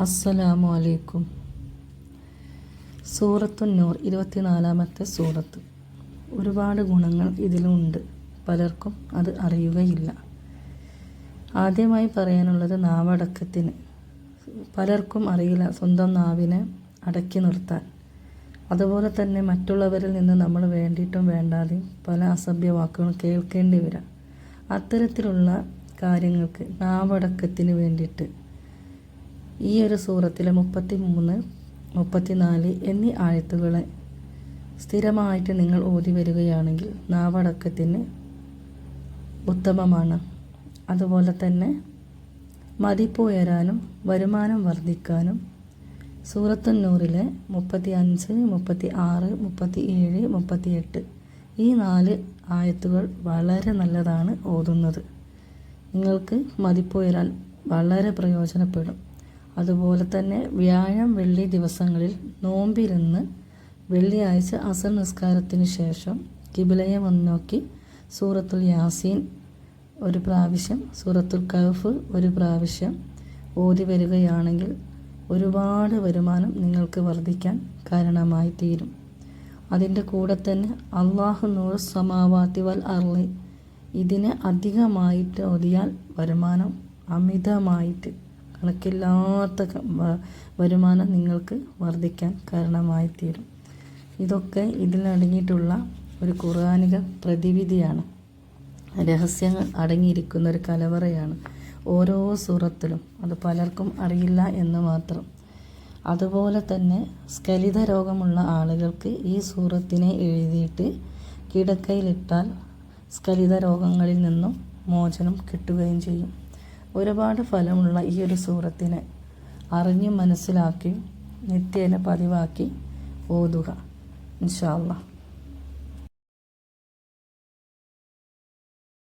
അസ്സലാമു അലൈക്കും സൂറത്തു നൂർ ഇരുപത്തിനാലാമത്തെ സൂറത്ത്. ഒരുപാട് ഗുണങ്ങൾ ഇതിലുണ്ട്. പലർക്കും അത് അറിയുകയില്ല. ആദ്യമായി പറയാനുള്ളത് നാവടക്കത്തിന്. പലർക്കും അറിയില്ല സ്വന്തം നാവിനെ അടക്കി നിർത്താൻ. അതുപോലെ തന്നെ മറ്റുള്ളവരിൽ നിന്ന് നമ്മൾ വേണ്ടിയിട്ടും വേണ്ടാതെയും പല അസഭ്യ വാക്കുകളും കേൾക്കേണ്ടി വരാം. അത്തരത്തിലുള്ള കാര്യങ്ങൾക്ക് നാവടക്കത്തിന് വേണ്ടിയിട്ട് ഈ ഒരു സൂറത്തിലെ മുപ്പത്തി മൂന്ന് മുപ്പത്തിനാല് എന്നീ ആയത്തുകളെ സ്ഥിരമായിട്ട് നിങ്ങൾ ഓതി വരികയാണെങ്കിൽ നാവടക്കത്തിന് ഉത്തമമാണ്. അതുപോലെ തന്നെ മതിപ്പ് ഉയരാനും വരുമാനം വർദ്ധിക്കാനും സൂറത്തുന്നൂറിലെ മുപ്പത്തി അഞ്ച് മുപ്പത്തി ആറ് മുപ്പത്തി ഏഴ് മുപ്പത്തി എട്ട് ഈ നാല് ആയത്തുകൾ വളരെ നല്ലതാണ് ഓതുന്നത്. നിങ്ങൾക്ക് മതിപ്പ് ഉയരാൻ വളരെ പ്രയോജനപ്പെടും. അതുപോലെ തന്നെ വ്യാഴം വെള്ളി ദിവസങ്ങളിൽ നോമ്പിരുന്ന് വെള്ളിയാഴ്ച അസർ നിസ്കാരത്തിന് ശേഷം കിബിലയെ മുന്നോക്കി സൂറത്തുൽ യാസീൻ ഒരു പ്രാവശ്യം സൂറത്തുൽ കഹഫ് ഒരു പ്രാവശ്യം ഓതി വരികയാണെങ്കിൽ ഒരുപാട് വരുമാനം നിങ്ങൾക്ക് വർദ്ധിക്കാൻ കാരണമായി തീരും. അതിന്റെ കൂടെ തന്നെ അള്ളാഹു നൂർ സമാവാത്തി വൽ അർളി ഇതിനെ അധികമായിട്ട് ഓതിയാൽ വരുമാനം അമിതമായിട്ട് കണക്കില്ലാത്ത വരുമാനം നിങ്ങൾക്ക് വർദ്ധിക്കാൻ കാരണമായി തീരും ഇതൊക്കെ ഇതിലടങ്ങിയിട്ടുള്ള ഒരു ഖുർആാനിക പ്രതിവിധിയാണ്. രഹസ്യങ്ങൾ അടങ്ങിയിരിക്കുന്ന ഒരു കലവറയാണ് ഓരോ സൂറത്തിലും. അത് പലർക്കും അറിയില്ല എന്ന് മാത്രം. അതുപോലെ തന്നെ സ്കലിത രോഗമുള്ള ആളുകൾക്ക് ഈ സൂറത്തിനെ എഴുതിയിട്ട് കിടക്കയിലിട്ടാൽ സ്കലിത രോഗങ്ങളിൽ നിന്നും മോചനം കിട്ടുകയും ചെയ്യും. ഒരുപാട് ഫലമുള്ള ഈ ഒരു സൂറത്തിനെ അറിഞ്ഞും മനസ്സിലാക്കി നിത്യേന പതിവാക്കി ഓതുക ഇൻഷാ അള്ളാഹ്